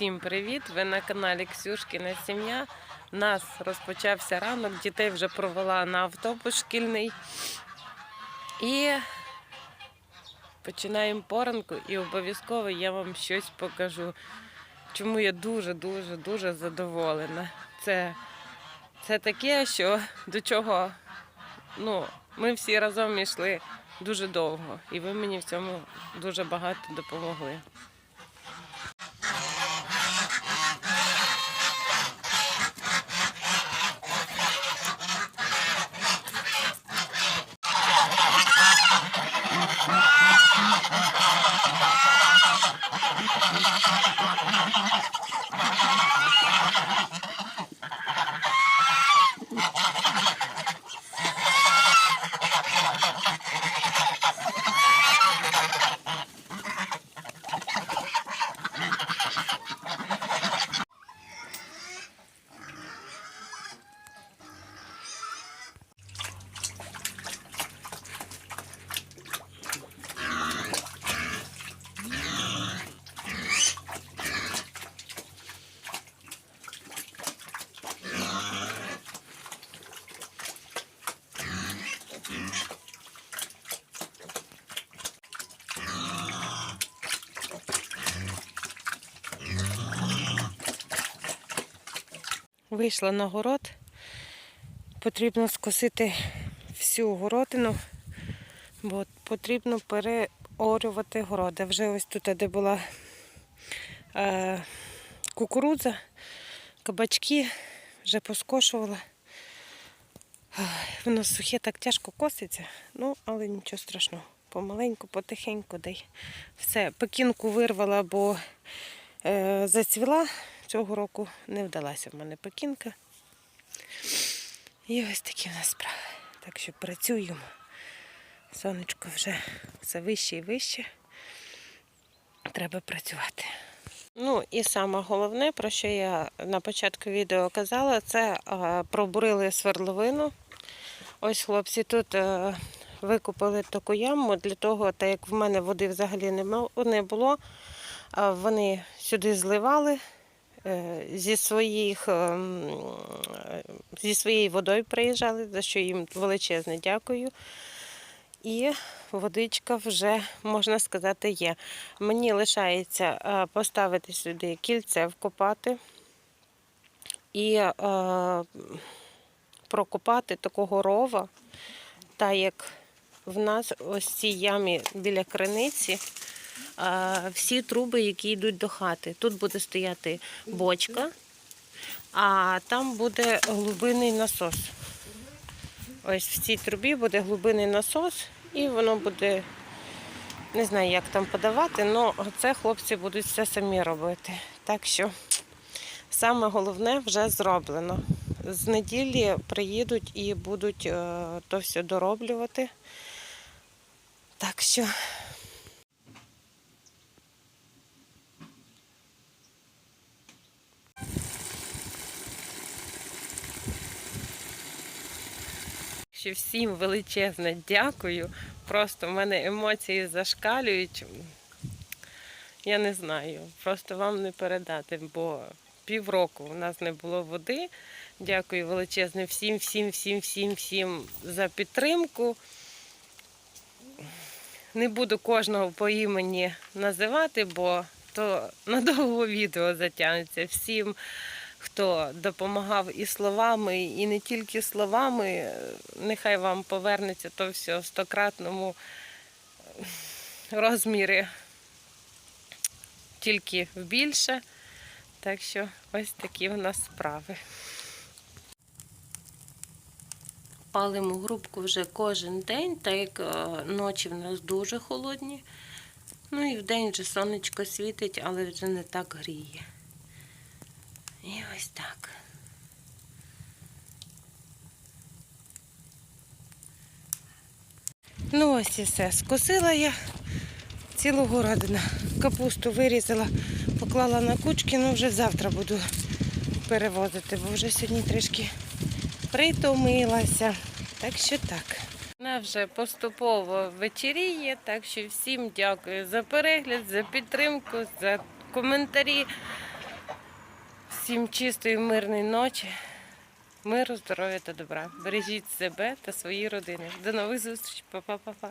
Всім привіт! Ви на каналі Ксюшкіна Сім'я. У нас розпочався ранок, дітей вже провела на автобус шкільний. І починаємо поранку і обов'язково я вам щось покажу. Чому я дуже-дуже дуже задоволена. Це, це таке, що до чого ну, ми всі разом йшли дуже довго, і ви мені в цьому дуже багато допомогли. Вийшла на город. Потрібно скосити всю городину, бо потрібно переорювати городи. Вже ось тут, де була е, кукурудза, кабачки, вже поскошувала. Воно сухе так тяжко коситься, ну, але нічого страшного. Помаленьку, потихеньку дай. Все, пекінку вирвала, бо е, зацвіла. Цього року не вдалася в мене пекінка. І ось такі в нас справи. Так що працюємо. Сонечко вже все вище і вище. Треба працювати. Ну і саме головне, про що я на початку відео казала, це пробурили свердловину. Ось хлопці тут е, викупили таку яму для того, так як в мене води взагалі не було. Вони сюди зливали зі своїх ем, е, зі своєю водою приїжджали, за що їм величезне дякую. І водичка вже, можна сказати, є. Мені лишається е, поставити сюди кільце, вкопати і е, прокопати такого рова, так як в нас ось цій ямі біля криниці е, всі труби, які йдуть до хати. Тут буде стояти бочка, а там буде глибинний насос. Ось в цій трубі буде глибинний насос, і воно буде, не знаю, як там подавати, але це хлопці будуть все самі робити. Так що саме головне вже зроблено. З неділі приїдуть і будуть е, то все дороблювати. Так що Ще всім величезне дякую. Просто в мене емоції зашкалюють. Я не знаю, просто вам не передати, бо півроку у нас не було води. Дякую величезне всім, всім, всім, всім, всім за підтримку. Не буду кожного по імені називати, бо то надовго відео затягнеться. Всім, хто допомагав і словами, і не тільки словами, нехай вам повернеться то все в стократному розмірі, тільки в більше. Так що ось такі в нас справи. Палимо грубку вже кожен день, так як е, ночі в нас дуже холодні. Ну і вдень вже сонечко світить, але вже не так гріє. І ось так. Ну ось і все. Скосила я цілу городину. Капусту вирізала, поклала на кучки, ну вже завтра буду перевозити, бо вже сьогодні трішки притомилася. Так що так. Вона вже поступово вечеріє, так що всім дякую за перегляд, за підтримку, за коментарі. Всім чистої, мирної ночі, миру, здоров'я та добра. Бережіть себе та свої родини. До нових зустрічей. Па-па-па-па.